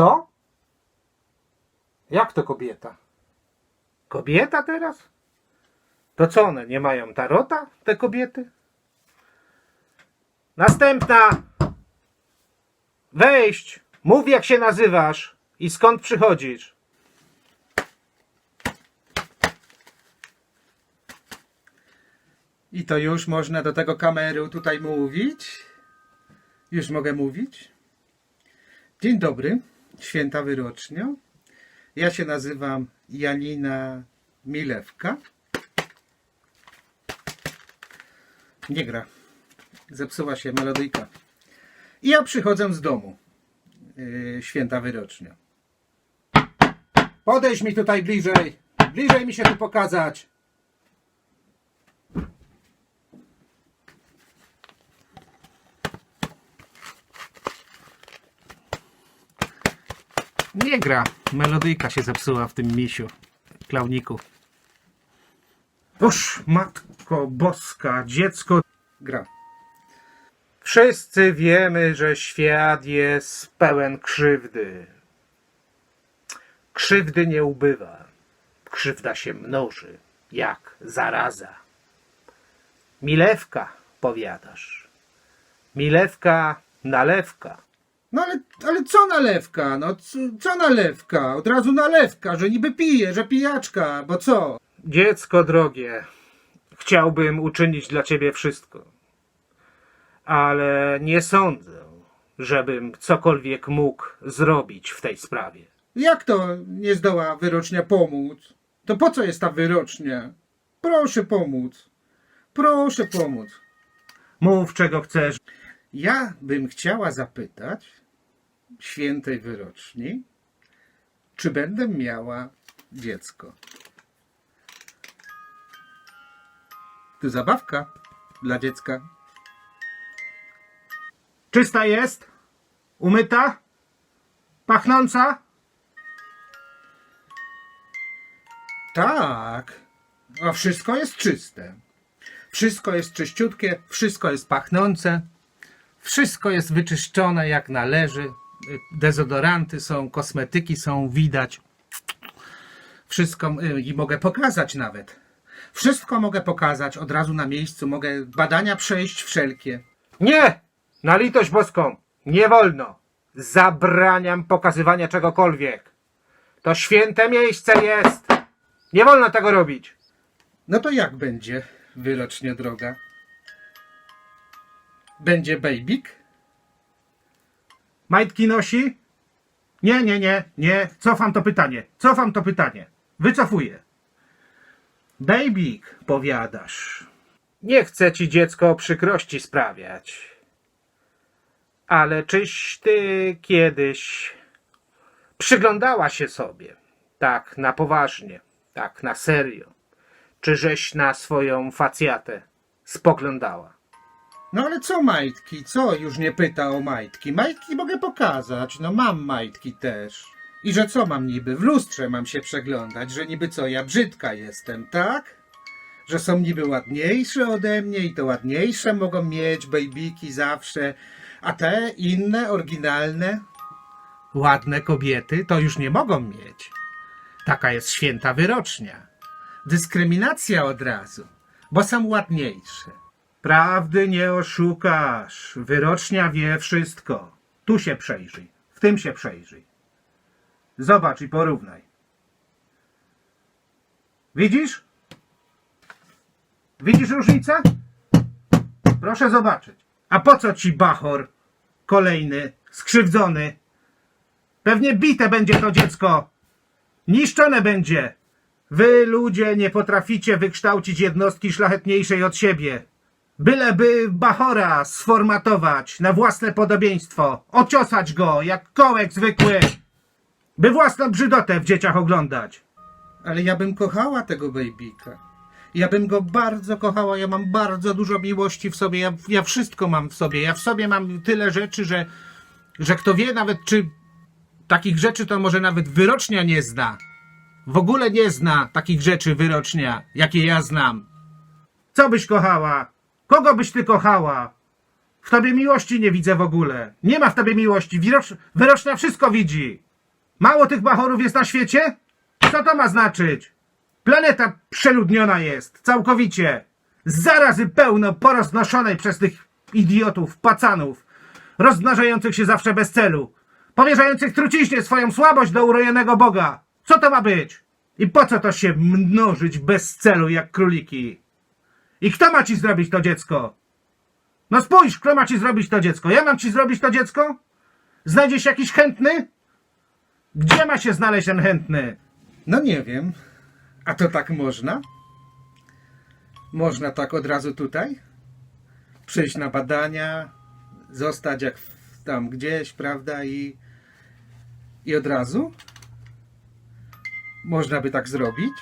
Co? Jak to kobieta? Kobieta teraz? To co one, nie mają tarota, te kobiety? Następna! Wejść! Mów jak się nazywasz i skąd przychodzisz. I to już można do tego kameru tutaj mówić? Już mogę mówić? Dzień dobry, święta wyrocznio. Ja się nazywam Janina Milewka. Nie gra. Zepsuła się melodyjka. I ja przychodzę z domu. Yy, święta wyrocznia. Podejdź mi tutaj bliżej. Bliżej mi się tu pokazać. Nie gra. Melodyjka się zepsuła w tym misiu. Klauniku. Oż, matko boska, dziecko. Gra. Wszyscy wiemy, że świat jest pełen krzywdy. Krzywdy nie ubywa. Krzywda się mnoży, jak zaraza. Milewka, powiadasz. Milewka, nalewka. No ale, ale co nalewka? No co, co nalewka? Od razu nalewka, że niby pije, że pijaczka, bo co? Dziecko drogie, chciałbym uczynić dla ciebie wszystko. Ale nie sądzę, żebym cokolwiek mógł zrobić w tej sprawie. Jak to nie zdoła wyrocznia pomóc? To po co jest ta wyrocznia? Proszę pomóc. Proszę pomóc. Mów, czego chcesz. Ja bym chciała zapytać świętej wyroczni, czy będę miała dziecko. Tu zabawka dla dziecka. Czysta jest? Umyta? Pachnąca? Tak, a wszystko jest czyste. Wszystko jest czyściutkie, wszystko jest pachnące, wszystko jest wyczyszczone jak należy. Dezodoranty są, kosmetyki są, widać. Wszystko y, i mogę pokazać nawet. Wszystko mogę pokazać od razu na miejscu, mogę badania przejść wszelkie. Nie! Na litość boską! Nie wolno! Zabraniam pokazywania czegokolwiek. To święte miejsce jest! Nie wolno tego robić! No to jak będzie wyrocznie droga? Będzie bejbik? Majtki nosi? Nie, nie, nie, nie. Cofam to pytanie. Cofam to pytanie. Wycofuję. Bejbik, powiadasz. Nie chcę ci dziecko przykrości sprawiać. Ale czyś ty kiedyś przyglądała się sobie, tak na poważnie, tak na serio? Czy żeś na swoją facjatę spoglądała? No ale co majtki? Co już nie pyta o majtki? Majtki mogę pokazać. No mam majtki też. I że co mam niby? W lustrze mam się przeglądać, że niby co, ja brzydka jestem, tak? Że są niby ładniejsze ode mnie i to ładniejsze mogą mieć bejbiki zawsze, a te inne, oryginalne, Ładne kobiety to już nie mogą mieć. Taka jest święta wyrocznia. dyskryminacja od razu, bo są ładniejsze. Prawdy nie oszukasz. Wyrocznia wie wszystko. Tu się przejrzyj. W tym się przejrzyj. Zobacz i porównaj. Widzisz? Widzisz różnicę? Proszę zobaczyć. A po co ci bachor? Kolejny, skrzywdzony. Pewnie bite będzie to dziecko. Niszczone będzie. Wy, ludzie, nie potraficie wykształcić jednostki szlachetniejszej od siebie. Byleby Bachora sformatować na własne podobieństwo, ociosać go jak kołek zwykły, by własną brzydotę w dzieciach oglądać. Ale ja bym kochała tego bejbika. Ja bym go bardzo kochała, ja mam bardzo dużo miłości w sobie, ja, ja wszystko mam w sobie. Ja w sobie mam tyle rzeczy, że, że kto wie nawet, czy takich rzeczy to może nawet wyrocznia nie zna. W ogóle nie zna takich rzeczy wyrocznia, jakie ja znam. Co byś kochała? Kogo byś ty kochała? W tobie miłości nie widzę w ogóle. Nie ma w tobie miłości. Wyrocz, wyrocznia wszystko widzi. Mało tych bachorów jest na świecie? Co to ma znaczyć? Planeta przeludniona jest, całkowicie. Zarazy pełno poroznoszonej przez tych idiotów, pacanów, rozmnażających się zawsze bez celu, powierzających truciźnie swoją słabość do urojonego Boga. Co to ma być? I po co to się mnożyć bez celu jak króliki? I kto ma ci zrobić to dziecko? No spójrz, kto ma ci zrobić to dziecko? Ja mam ci zrobić to dziecko? Znajdzie się jakiś chętny? Gdzie ma się znaleźć ten chętny? No nie wiem. A to tak można? Można tak od razu tutaj? Przyjść na badania, zostać jak tam gdzieś, prawda? I, i od razu? Można by tak zrobić?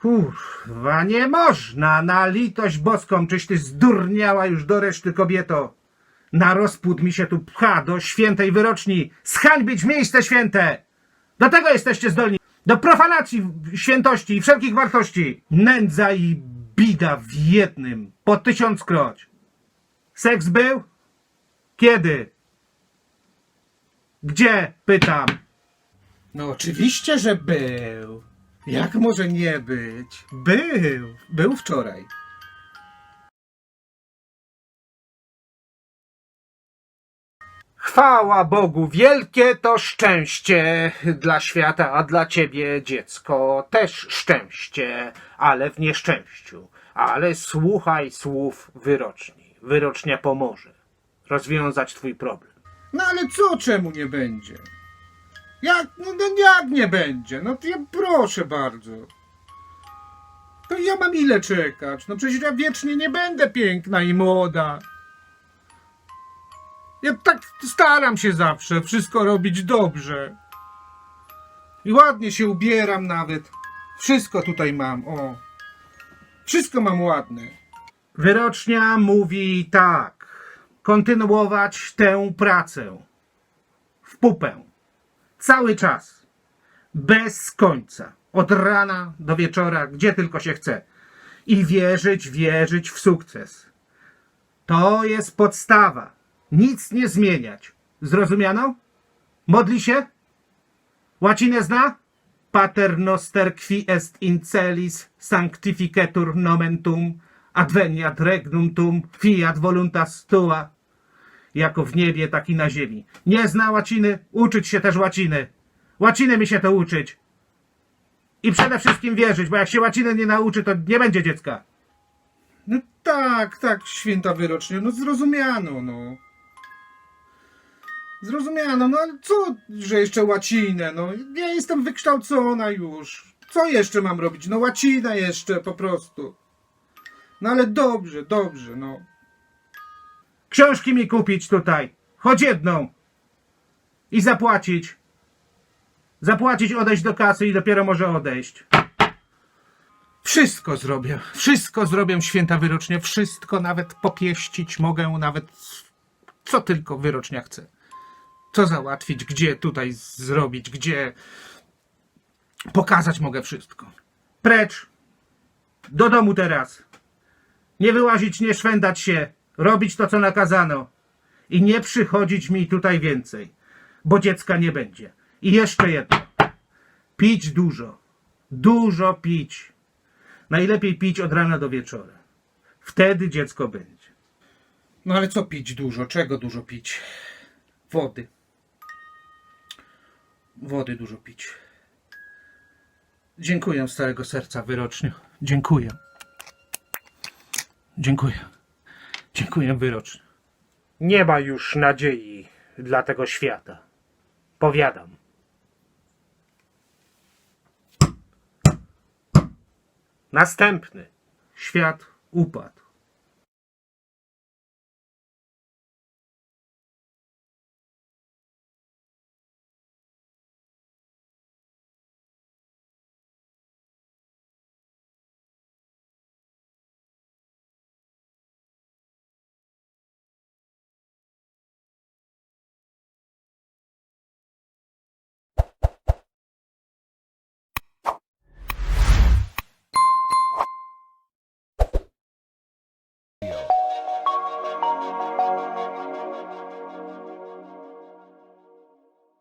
Kurwa, nie można, na litość boską, czyś ty zdurniała już do reszty kobieto. Na rozpód mi się tu pcha do świętej wyroczni, zhańbić miejsce święte. Do tego jesteście zdolni, do profanacji świętości i wszelkich wartości. Nędza i bida w jednym, po tysiąckroć. Seks był? Kiedy? Gdzie? Pytam. No oczywiście, że był. Jak może nie być? Był. Był wczoraj. Chwała Bogu, wielkie to szczęście dla świata, a dla ciebie, dziecko, też szczęście, ale w nieszczęściu. Ale słuchaj słów wyroczni. Wyrocznia pomoże rozwiązać twój problem. No ale co czemu nie będzie? Jak, no, no jak nie będzie? No to ja proszę bardzo. To ja mam ile czekać? No przecież ja wiecznie nie będę piękna i młoda. Ja tak staram się zawsze wszystko robić dobrze. I ładnie się ubieram nawet. Wszystko tutaj mam, o. Wszystko mam ładne. Wyrocznia mówi tak. Kontynuować tę pracę. W pupę. Cały czas. Bez końca. Od rana do wieczora, gdzie tylko się chce. I wierzyć, wierzyć w sukces. To jest podstawa. Nic nie zmieniać. Zrozumiano? Modli się? Łacinę zna? Pater noster qui est in celis sanctificetur nomen adveniat regnum tum, fiat voluntas tua. Jako w niebie, tak i na ziemi. Nie zna łaciny? Uczyć się też łaciny. Łaciny mi się to uczyć. I przede wszystkim wierzyć, bo jak się łaciny nie nauczy, to nie będzie dziecka. No tak, tak, święta wyrocznie, no zrozumiano, no. Zrozumiano, no ale co, że jeszcze łacinę, no. Ja jestem wykształcona już. Co jeszcze mam robić? No łacinę jeszcze, po prostu. No ale dobrze, dobrze, no. Książki mi kupić tutaj. Choć jedną. I zapłacić. Zapłacić, odejść do kasy i dopiero może odejść. Wszystko zrobię, wszystko zrobię, święta wyrocznie, wszystko nawet popieścić mogę, nawet co tylko wyrocznia chce. Co załatwić, gdzie tutaj zrobić, gdzie pokazać mogę wszystko. Precz. Do domu teraz. Nie wyłazić, nie szwendać się. Robić to, co nakazano. I nie przychodzić mi tutaj więcej. Bo dziecka nie będzie. I jeszcze jedno. Pić dużo. Dużo pić. Najlepiej pić od rana do wieczora. Wtedy dziecko będzie. No ale co pić dużo? Czego dużo pić? Wody. Wody dużo pić. Dziękuję z całego serca, wyroczniu. Dziękuję. Dziękuję. Dziękuję, wyroczniu. Nie ma już nadziei dla tego świata. Powiadam. Następny. Świat upadł.